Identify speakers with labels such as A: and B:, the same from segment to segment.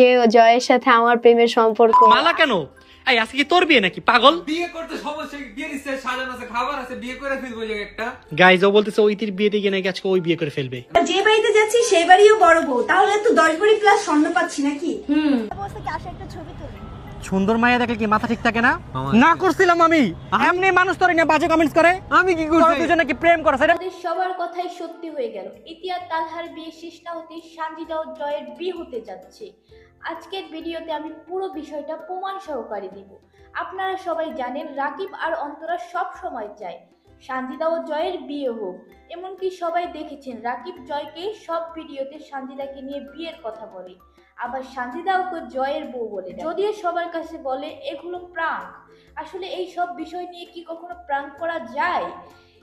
A: যে জয়ের সাথে আমার প্রেমের সম্পর্ক।
B: মালা কেন? এই আজকে কি তোর বিয়ে নাকি? পাগল?
C: বিয়ে করতে সমস্যা কি? বিয়ের ইচ্ছে সাজানো আছে খাবার আছে বিয়ে করে ফেলব একটা।
B: গাইজ ও বলতেছে ওইতির বিয়েতে গিয়ে নাকি আজকে ওই বিয়ে করে ফেলবে।
D: যে বাড়িতে যাচ্ছি সেই বাড়িও বড় বউ। তাহলে তো দশ বাড়ি প্লাস স্বর্ণ পাচ্ছি নাকি? হুম।
E: সুন্দর মাইয়া দেখলে কি মাথা ঠিক থাকে না? না করছিলাম আমি। এমনি মানুষ তোর নিয়ে বাজে কমেন্টস করে।
C: আমি কি
E: তোরা
C: করছি
E: দুজনে কি প্রেম করছে?
F: আমাদের সবার কথাই সত্যি হয়ে গেল। ইতিহাস তালহার বিয়ে শেষ না হতেই সানজিদা ও জয়ের বিয়ে হতে যাচ্ছে। আজকের ভিডিওতে আমি পুরো বিষয়টা প্রমাণ সহকারে দিব। আপনারা সবাই জানেন রাকিব আর অন্তরা সব সময় চায়। সানজিদা ও জয়ের বিয়ে হোক। এমনকি সবাই দেখেছেন রাকিব জয়কে সব ভিডিওতে সানজিদাকে নিয়ে বিয়ের কথা বলে। আবার সানজিদা ওকে জয়ের বউ বলে যদিও সবার কাছে বলে এগুলো প্রাঙ্ক। আসলে এই সব বিষয় নিয়ে কি কখনো প্রাঙ্ক করা যায়?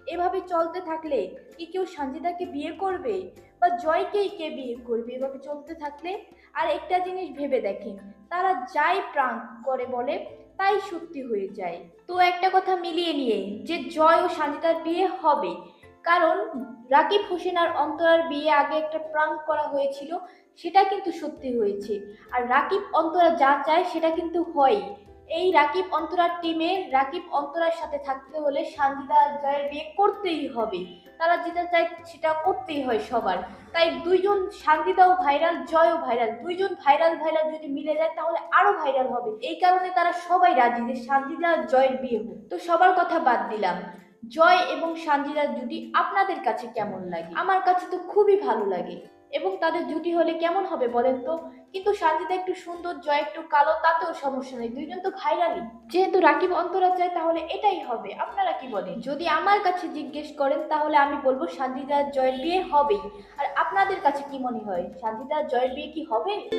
F: এভাবে চলতে থাকলে কি কেউ সঞ্জিতাকে বিয়ে করবে? বা জয়কেই কে বিয়ে করবে? এভাবে চলতে থাকলে আর একটা জিনিস ভেবে দেখেন, তারা যাই প্রাণ করে বলে তাই সত্যি হয়ে যায়। তো একটা কথা মিলিয়ে নিয়ে যে জয় ও সাজিদার বিয়ে হবে, কারণ রাকিব হোসেন আর অন্তরার বিয়ে আগে একটা প্রাণ করা হয়েছিল, সেটা কিন্তু সত্যি হয়েছে। আর রাকিব অন্তরা যা চায় সেটা কিন্তু হয় এই রাকিব অন্তরার টিমে রাকিব অন্তরার সাথে থাকতে হলে সানজিদা জয়ের বিয়ে করতেই হবে। তারা যেটা চায় সেটা করতেই হয় সবার। তাই দুইজন সানজিদাও ভাইরাল জয়ও ভাইরাল, দুইজন ভাইরাল ভাইরাল যদি মিলে যায় তাহলে আরও ভাইরাল হবে। এই কারণে তারা সবাই রাজি যে সানজিদা জয়ের বিয়ে হোক। তো সবার কথা বাদ দিলাম। জয় এবং সানজিদার জুটি আপনাদের কাছে কেমন লাগে? আমার কাছে তো খুবই ভালো লাগে। এবং তাদের জুটি হলে কেমন হবে বলেন তো? কিন্তু সাজিদা একটু সুন্দর, জয় একটু কালো, তাতেও সমস্যা নেই। দুইজন তো ভাইরালি যেহেতু রাকিব অন্তরা চায়, তাহলে এটাই হবে। আপনারা কি বলেন? যদি আমার কাছে জিজ্ঞেস করেন, তাহলে আমি বলব সাজিদার জয়ের বিয়ে হবেই। আর আপনাদের কাছে কি মনে হয়? সাজিদার জয়ের বিয়ে কি হবে?